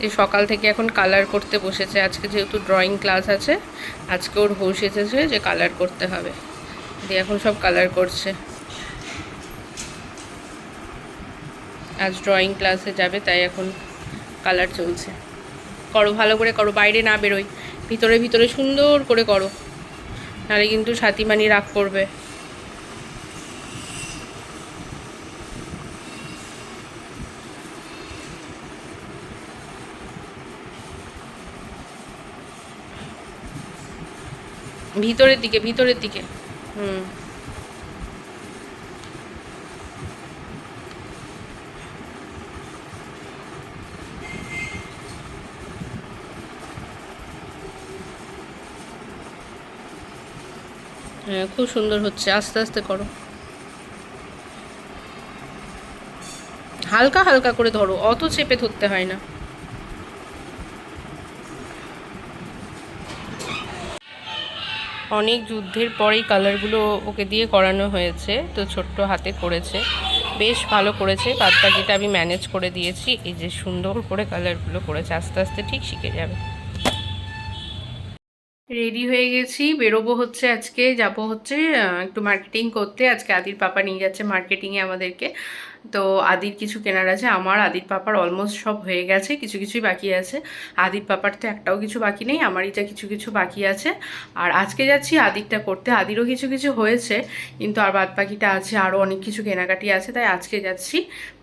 এই সকাল থেকে এখন কালার করতে বসেছে। আজকে যেহেতু ড্রয়িং ক্লাস আছে, আজকে ওর হোশ এসেছে যে কালার করতে হবে। দিয়ে এখন সব কালার করছে। আজ ড্রয়িং ক্লাসে যাবে, তাই এখন কালার চলছে। করো, ভালো করে করো, বাইরে না বেরোই। ভিতরে ভিতরে সুন্দর করে করো। নাহলে কিন্তু সাথীমানি রাগ করবে। ভিতরের দিকে ভিতরের দিকে। হুম। হ্যাঁ খুব সুন্দর হচ্ছে, আস্তে আস্তে করো। হালকা হালকা করে ধরো, অত চেপে ধরতে হয় না। অনেক যুদ্ধের পরেই কালারগুলো ওকে দিয়ে করানো হয়েছে, তো ছোট্ট হাতে করেছে। বেশ ভালো করেছে বাদ বাকিটা আমি ম্যানেজ করে দিয়েছি, এই যে সুন্দর করে কালারগুলো করেছে, আস্তে আস্তে ঠিক শিখে যাবে। রেডি হয়ে গেছি। বেরোবো হচ্ছে আজকে, যাব হচ্ছে একটু মার্কেটিং করতে। আজকে আদির পাপা নিয়ে যাচ্ছে মার্কেটিংয়ে আমাদেরকে। তো আদির কিছু কেনার আছে, আমার, আদির পাপার অলমোস্ট সব হয়ে গেছে, কিছু কিছুই বাকি আছে। আদির পাপার তো একটাও কিছু বাকি নেই, আমারই যা কিছু কিছু বাকি আছে। আর আজকে যাচ্ছি আদিরটা করতে, আদিরও কিছু কিছু হয়েছে, কিন্তু আর বাদ বাকিটা আছে, আরও অনেক কিছু কেনাকাটি আছে, তাই আজকে যাচ্ছি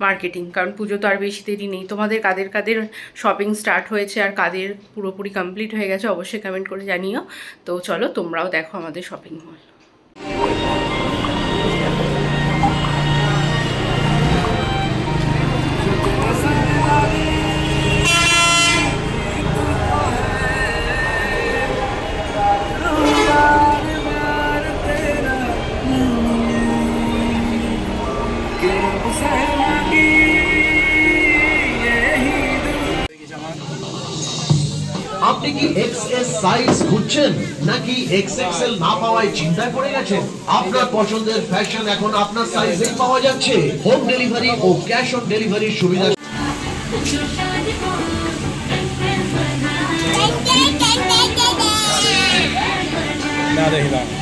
মার্কেটিং কারণ পুজো তো আর বেশি দেরি নেই। তোমাদের কাদের কাদের শপিং স্টার্ট হয়েছে আর কাদের পুরোপুরি কমপ্লিট হয়ে গেছে, অবশ্যই কমেন্ট করে জানিও তো চলো তোমরাও দেখো আমাদের শপিং মল আপনি কি এক্স এস সাইজ খুঁজছেন? নাকি এক্স এক্সেল না পাওয়ায় চিন্তায় পড়ে গেছেন? আপনার পছন্দের ফ্যাশন এখন আপনার সাইজেই পাওয়া যাচ্ছে। হোম ডেলিভারি ও ক্যাশ অন ডেলিভারির সুবিধা মাত্র